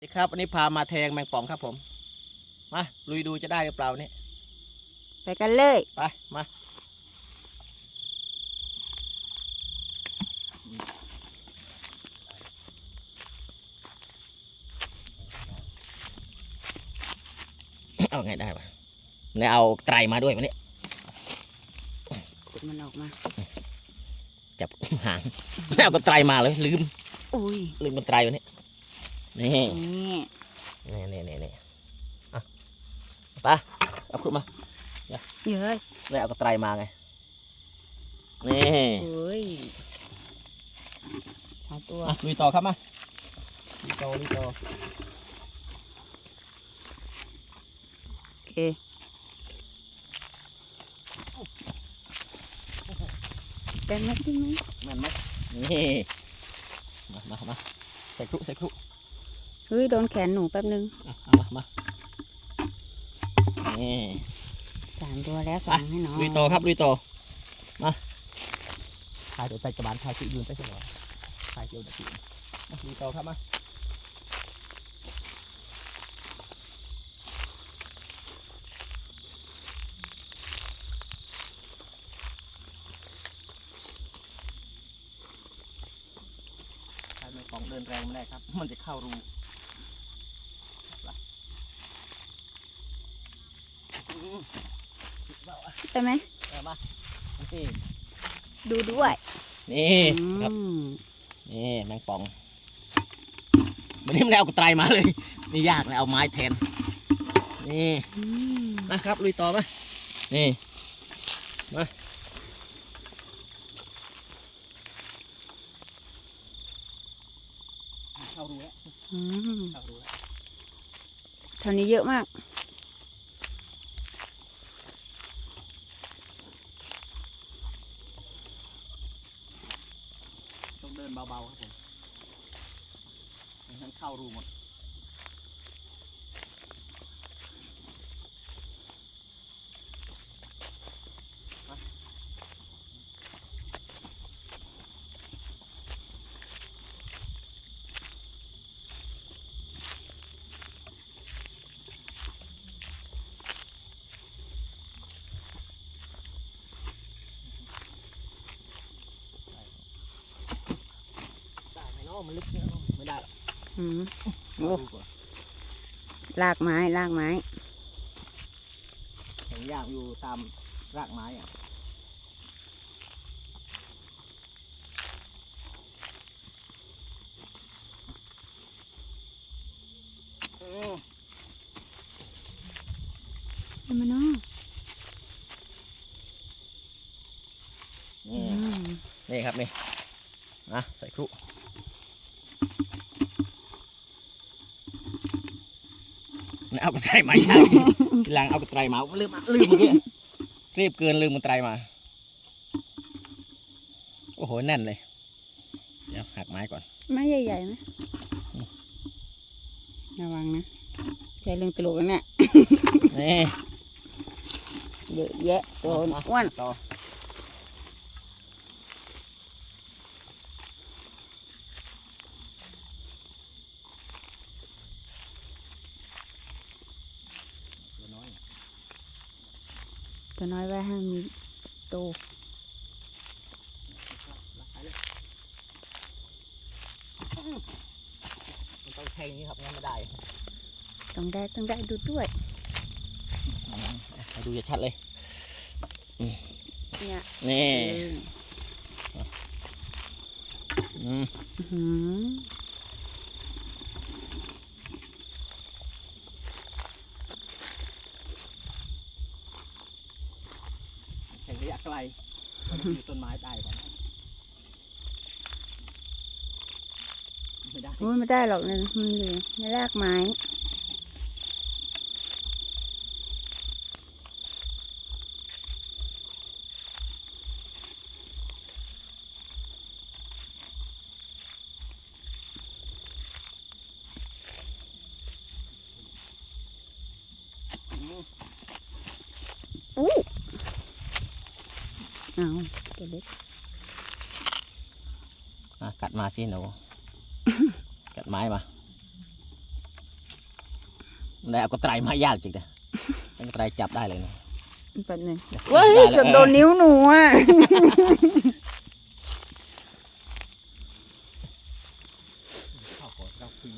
สวัสดีครับวันนี้พามาแทงแมงป่องครับผม มาลุยดูจะได้หรือเปล่าวันนี่ไปกันเลยไปมาเอาไงได้ปะเนี่ยเอาไตรมาด้วยวันนี้ขุดมันออกมา จับหางไม่เอากระไตรมาเลยลืม อุ้ยลืมกระไตรวันนี้ นี่นี่นี่นี่นี่นี่อะไปเอาขึ้นมาเยอะไม่เอากระไตรมาไง นี่อุ้ยสองตัวอะลุยต่อครับมาลุยต่อลุยต่อโอเคเป็นไหมเป็นไหมแม่นไหมนี่ มามามาใส่ครุใส่ครุ เฮ้ยโดนแขนหนูแป๊บนึงอะเอามามานี่สามตัวแล้วสองให้น้องลุยต่อครับลุยต่อมาถ่ายตัวใส่กระบาลถ่ายจุดยืนไปเฉยๆถ่ายเกี่ยวกับจุดมาลุยต่อครับมาถ่ายมือของเดินแรงไม่ได้ครับ มันจะเข้ารู ไปไหมเอามานี่ดูด้วยนี่ครับอืมนี่แมงป่องวันนี้ไม่ได้เอากระไตรมาเลย นี่ยากเลยเอาไม้แทน นี่อืมนะครับลุยต่อมานี่มาเข้ารูแล้วอืมเข้ารูแล้วเท่านี้เยอะมาก ต้องเดินเบาๆครับผมไม่งั้นเข้ารูหมด ได้ไหมเนาะมันลึกเนี่ยเนาะไม่ได้หรอกอืมเข้ารูก่อนลากไม้ลากไม้ เห็นยากอยู่ตามรากไม้อะอืมเห็นไหมเนาะนี่อืมนี่ครับนี่นะใส่ครุ นี่เอากระไตรมาอย่างทีหลังเอากระไตรมาลืมอะลืมเมื่อกี้รีบเกินลืมกระไตรมา โอ้โหแน่นเลย เดี๋ยวหักไม้ก่อน ไม้ใหญ่ๆไหมระวังนะใช้เรื่องตลกนะเนี่ยนี่เยอะแยะตัวมาอ้วนต่อตัวน้อย ตัวน้อยไว้ให้มีโตมันต้องแทงอย่างนี้ครับงั้นไม่ได้ ต้องได้ต้องได้ดูด้วยมาดูจะชัดเลย เนี่ยนี่เอออืม อื้อหือ แทงระยะไกลมันอยู่ต้นไม้ตายก่อนไม่ได้ โอ้ยไม่ได้หรอกเนี่ยมันอยู่ในรากไม้ เอาตัวเล็กอะกัดมาสิหนูกัดไม้มาได้เอากระต่ายมายากจริงนะเอากระต่ายจับได้เลยนะแป๊บนึงได้เว้ยแล้วเกือบโดนนิ้วหนูอะเข้าก่อนเราคุย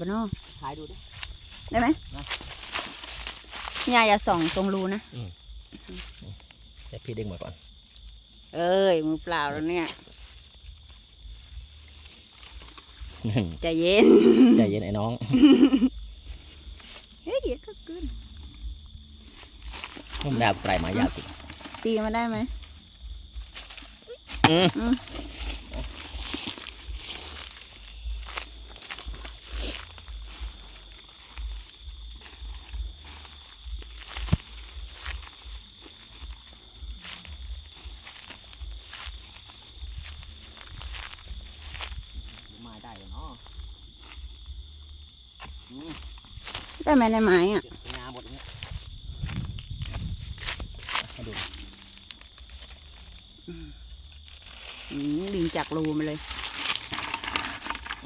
บเนอถ่ายดูดิได้ไหมนะ ยายอย่าส่องตรงรูนะเดี๋ยวพี่ดึงมาก่อน เอ้ยมือเปล่าแล้วเนี่ยใจเย็นใจเย็นไอ้น้องเฮ้ยเดี๋ยวก็ขึ้นมันได้เอากระต่ายมายากจริงตีมาได้ไหม อืม อืม มาได้เลยเนาะอืม ได้ไหมในไม้อะเดี๋ยวงาหมดอย่างเงี้ยให้ดูอืมดึงจากรูมาเลย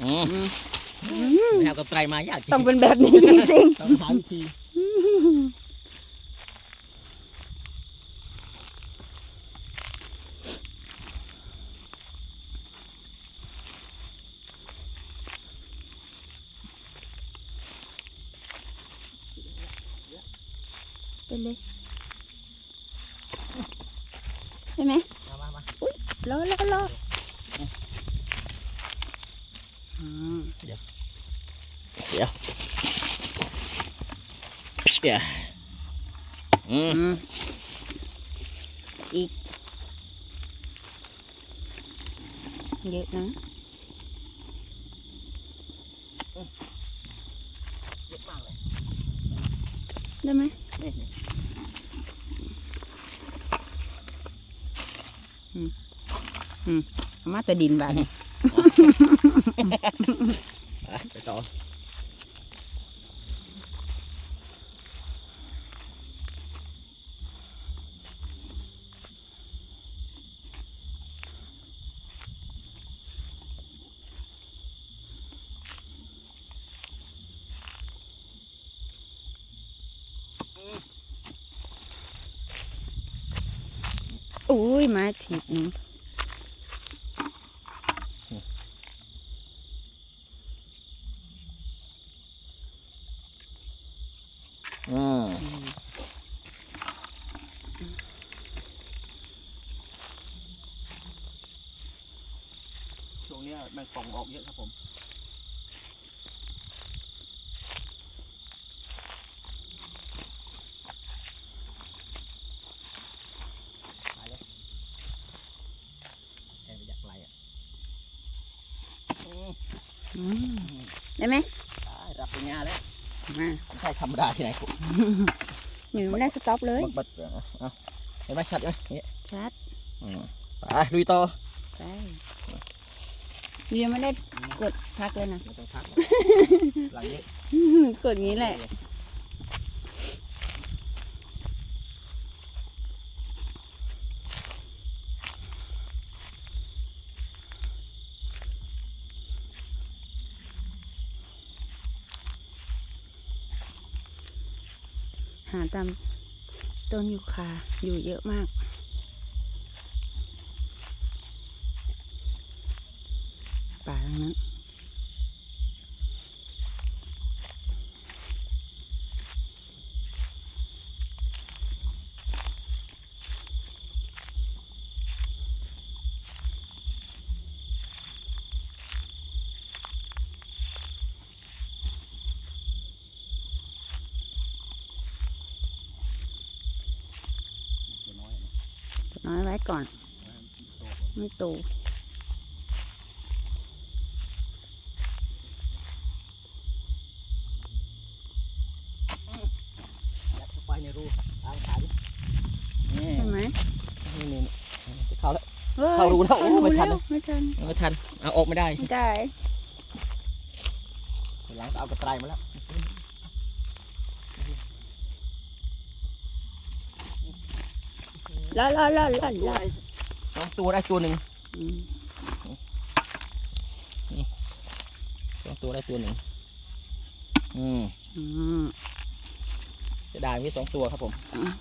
อืมอืม ไม่เอากระต่ายมายากจริงต้องเป็นแบบนี้จริงต้องหาวิธี ๆเป็นเลยใช่ไหม มามามา รอรอรออืม เดี๋ยวอืม อืม อีก เยอะนะเยอะมากเลย ได้ไหมนี่นี่เอามาแต่ดินบาดนอะไปต่ออุ้ ยไม้ถีบหนูอืมช่วงเนี้ยแมงป่องออกเยอะครับผม ไปเลยแทนไปอยากไรอะอืม อืม ได้ไหมได้รับปริญญาแล้วมาไม่ใช่ธรรมดาที่ไหนผมหนูไม่ได้สต็อปเลยบัดบัดเอาเอาเห็นไหมชัดไหมนี่ชัดอืมไปลุยต่อไปยังไม่ได้กดพักเลยนะไม่ต้องพักหรอกหลังเยอะกดงี้แหละ หาตามต้นยูคาอยู่เยอะมาก ป่าทั้งนั้น น้อยไว้ก่อน ไม่โตยัดเข้าไปในรูตามขาดินี่ใช่ไหมนี่นี่นี่จะเข้าแล้วฮ้ยเข้ารูแล้วโอ้ไม่ทันเข้ารูไม่ทันไม่ทันเอาออกไม่ได้ ไม่ได้ทีหลังก็เอากระต่ายมาแล้ว ล้วแล้วแล้วแล้วตัวแล้วได้สองตัวได้ตัวหนึ่งอืมตัวได้ตัวหนึ่งอืมอืมจะได้มีสองตัวครับผมอืม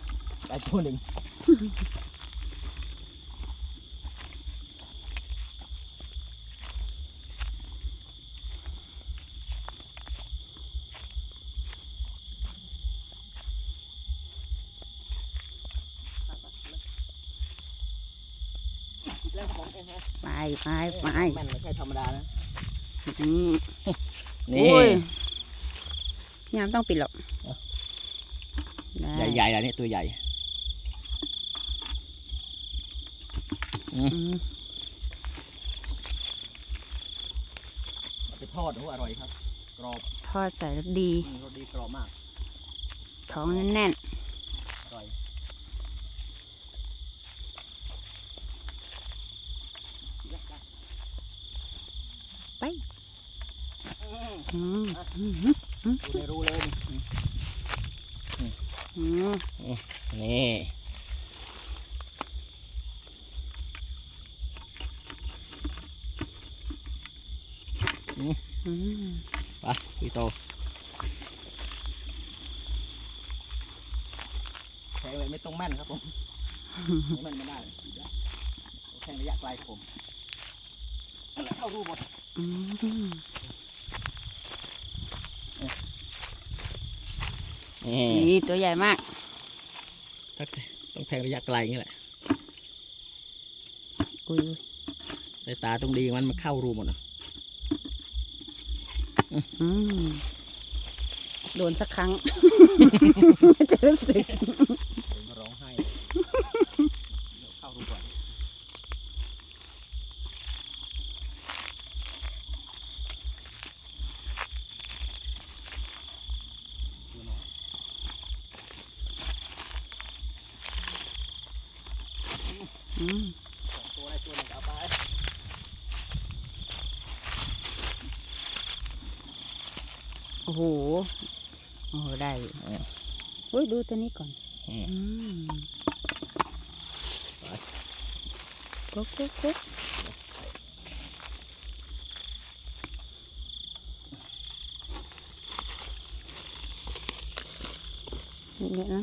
ได้ตัวหนึ่งเรื่องของเองฮะ ไปไปไปแม่นไม่ใช่ธรรมดานะอืมนี่โอ้ยพี่ยามต้องปิดหรอกเอ้าได้ใหญ่ๆแล้วเนี่ยตัวใหญ่อืมเอาไปทอดโอ้อร่อยครับ กรอบ ทอดใส่รสดีอืมรสดีกรอบมาก ท้องแน่นอร่อย ๆไปอืมอืม ดูในรูเลยนี่นี่ไปพี่โตแทงเลยไม่ต้องแม่นครับผมแม่นไม่ได้เดี๋ยวแทงระยะไกลผมเข้ารูหมด อืม นี่นี่ตัวใหญ่มาก ต้องแทงระยะไกลอย่างนี้แหละ อุ้ยสายตาต้องดีมันมันเข้ารูหมดนะอืมโดนสักครั้ง จะรู้สึก ผมก็ร้องไห้เลยเดี๋ยวเข้ารูก่อนดูน้อง อืม สองตัวได้ตัวหนึ่งเอาไปโอ้โห โอ้โห ได้อยู่เฮ้ยดูตัวนี้ก่อนอืมอืมกุ๊กกุ๊กกุ๊กนี่เนี่ยนะ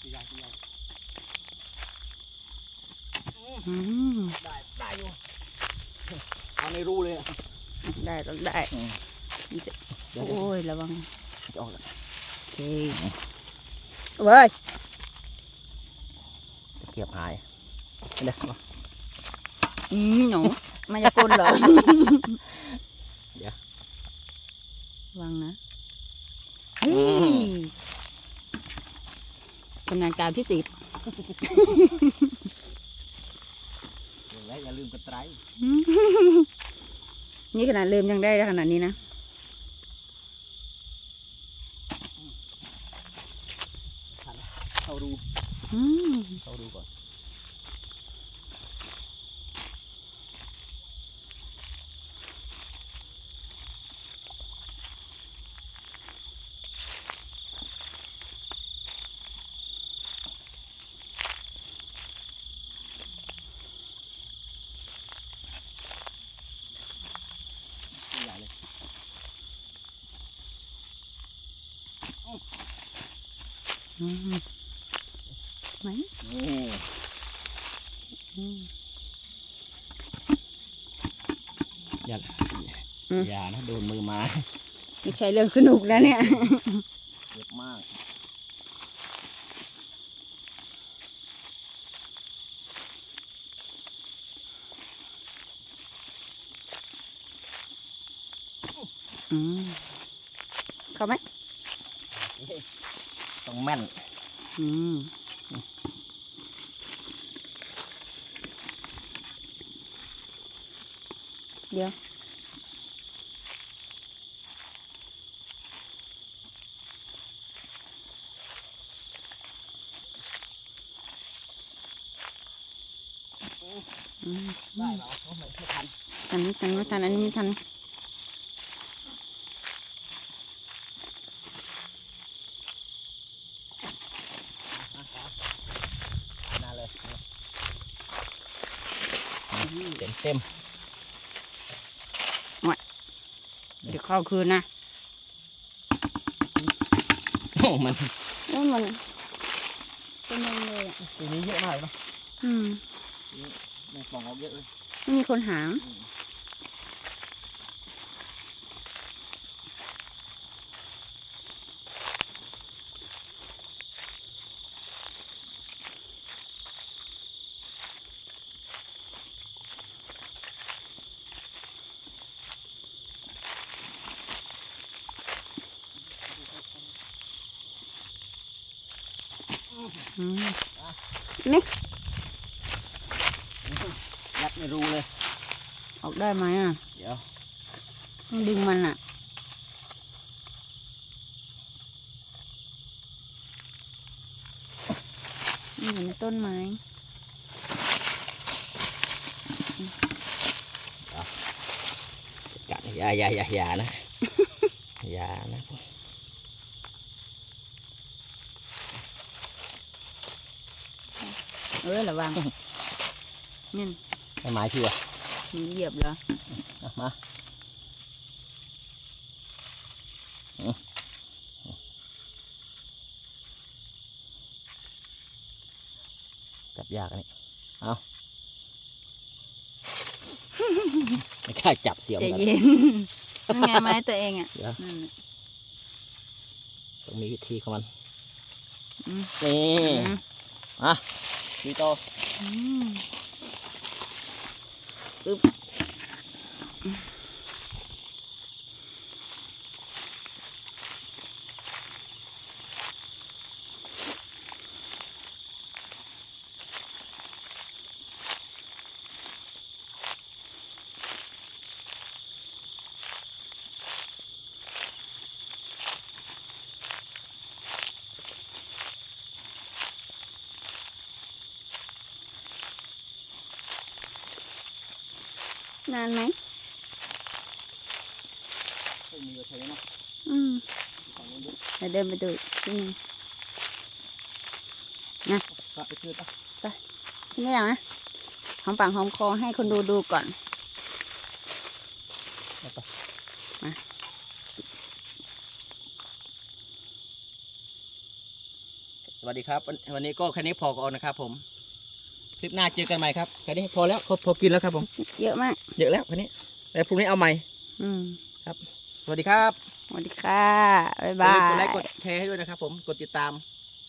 ตัวใหญ่ตัวใหญ่ อืม ได้ได้อยู่เอาในรูเลยอะได้ต้องได้อืมนี่จะเดี๋ยวโอ้ยระวังจะออกแล้วโอเคเว้ยตะเกียบหายเดี๋ยวมาอืมหนูมายากลเหรอเดี๋ยวระวังนะเฮ้ยกำลังการพิเศษเดี๋ยว แล้วอย่าลืมกดไลค์นี่ขนาดเริ่มยังได้ขนาดนี้นะเข้ารูอืมเข้ารูก่อนตัวใหญ่เลย อืม ไหมนี่อืมอย่าอืมอย่านะโดนมือไมาไม่ใช่เรื่องสนุกนะเนี่ยเจ็บมากอืมเข้าไหม ต้องแม่น อืมเดี๋ยวอืมได้เปล่าโอ้ไม่ไม่ทันทันไม่ทันไม่ทันอันนี้ไม่ทัน นาเลยเต็มเต็ม เดี๋ยวเข้าคืนนะโอ้มันแล้วมันเป็นยังเลยอะปีนี้เยอะมากเลยเนอะอืมแมงป่องออกเยอะเลยไม่มีคนหาม ยัดในรูเลย ออกได้ไหมอะ เดี๋ยว ต้องดึงมันอะมันอยู่ในต้นไม้กัดอย่าอย่าอย่าอย่านะ อย่านะ เออระวังนี่นไม่ไม้ที่วะมีเหยียบเหรออะมาอืมจับยากอันนี้เอาไม่กล้าจับเสียวใจหมือนกันเย็นนั่นไงไม้ตัวเองอะเดี๋ยวนั่นน่ะต้องมีวิธีของมันอืมนี่อืม มาวีโตอืม นานไหมมีอยู่ใช่ไหมเนาะอืมฝั่งนู้นด้วยเดี๋ยวเดินไปดูอีกที่นึงกลับไปคืนปะนี่อย่างนะหอมปากหอมคอให้คนดูดูก่อนเอาไปมาสวัสดีครับวันวันนี้ก็แค่นี้พอก่อนนะครับผม คลิปหน้าเจอกันใหม่ครับแค่นี้พอแล้วพอพอกินแล้วครับผม เยอะมาก เยอะแล้วแค่นี้แต่พรุ่งนี้เอาใหม่ อืมสวัสดีครับ สวัสดีค่ะบ๊ายอย่าบาลืมกดไลยค์กดแชร์ให้ด้วยนะครับผม กดติดตาม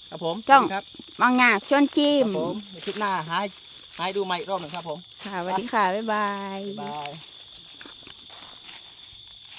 ครับผมจ้องสวัสดีครับบางงาชวนจิคมรับผมในคลิปหน้าหาให้หาให้ดูใหม่อีกรอบหนึ่งครับผม ค่ะสวัสดีค่ะ บ๊ายบาย บ๊ายบาย